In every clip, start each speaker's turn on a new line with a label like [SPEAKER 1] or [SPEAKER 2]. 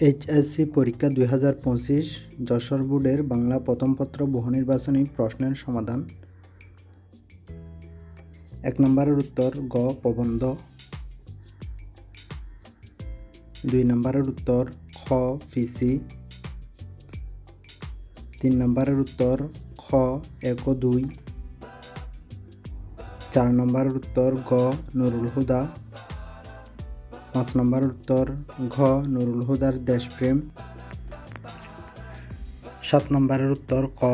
[SPEAKER 1] HSC পরীক্ষা দুই হাজার পঁচিশ যশোর বোর্ডের বাংলা প্রথম পত্র বহু নির্বাচনী প্রশ্নের সমাধান। এক নম্বরের উত্তর গ প্রবন্ধ। দুই নম্বরের উত্তর খ ফিসি। তিন নম্বরের উত্তর খ এক দুই। চার নম্বরের উত্তর গ নুরুল হুদা। পাঁচ নম্বরের উত্তর, ঘ, নুরুল হুদার দেশপ্রেম। সাত নম্বরের উত্তর, ক,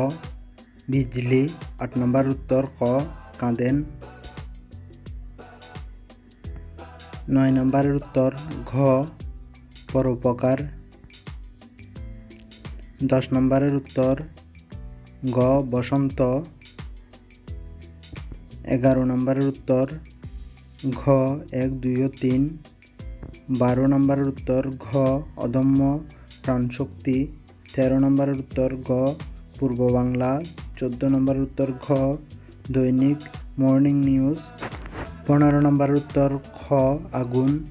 [SPEAKER 1] বিজলি। আট নম্বরের উত্তর, ক, কাঁদেন। নয় নম্বরের উত্তর, ঘ, পরোপকার। দশ নম্বরের উত্তর, গ, বসন্ত। এগারো নম্বরের উত্তর, ঘ, এক, দুই ও তিন। বারো নম্বরের উত্তর ঘ, অদম্য প্রাণশক্তি। তেরো নম্বরের উত্তর গ পূর্ব বাংলা। চোদ্দ নম্বরের উত্তর ঘ, দৈনিক মর্নিং নিউজ। পনেরো নম্বরের উত্তর খ, আগুন।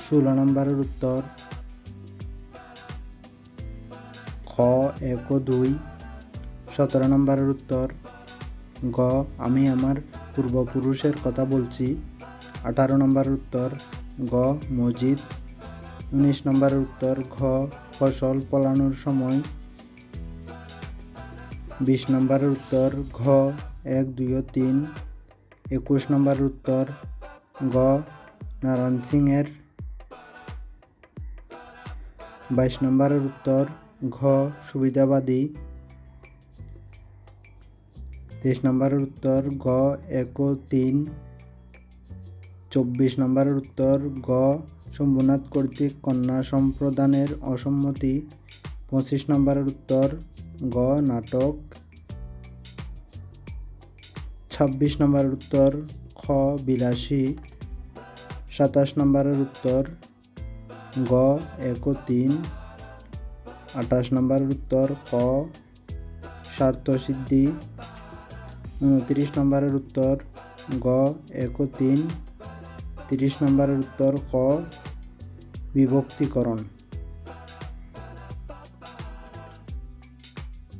[SPEAKER 1] ষোলো নম্বরের উত্তর খ, এক দুই। সতেরো নম্বরের উত্তর গ, আমি আমার পূর্বপুরুষের কথা বলছি। আঠারো নম্বর উত্তর, গ, মসজিদ। উনিশ নম্বরের উত্তর, ঘ, ফসল ফলানোর সময়। বিশ নম্বরের উত্তর, ঘ, এক, দুই ও তিন। একুশ নম্বরের উত্তর, গ, নারায়ণ সিংয়ের। বাইশ নম্বরের উত্তর, ঘ, সুবিধাবাদী। তেইশ নম্বরের উত্তর, গ, এক, তিন। চব্বিশ নম্বরের উত্তর, গ শম্ভুনাথ কর্তৃক কন্যা সম্প্রদানের অসম্মতি। পঁচিশ নম্বরের উত্তর, গ, নাটক। ছাব্বিশ নম্বরের উত্তর, খ, বিলাসী। সাতাশ নম্বরের উত্তর, গ, এক, তিন। আঠাশ নম্বরের উত্তর, ক, স্বার্থসিদ্ধি। উনত্রিশ নম্বরের উত্তর গ এক তিন। তিরিশ নম্বরের উত্তর ক বিভক্তিকরণ।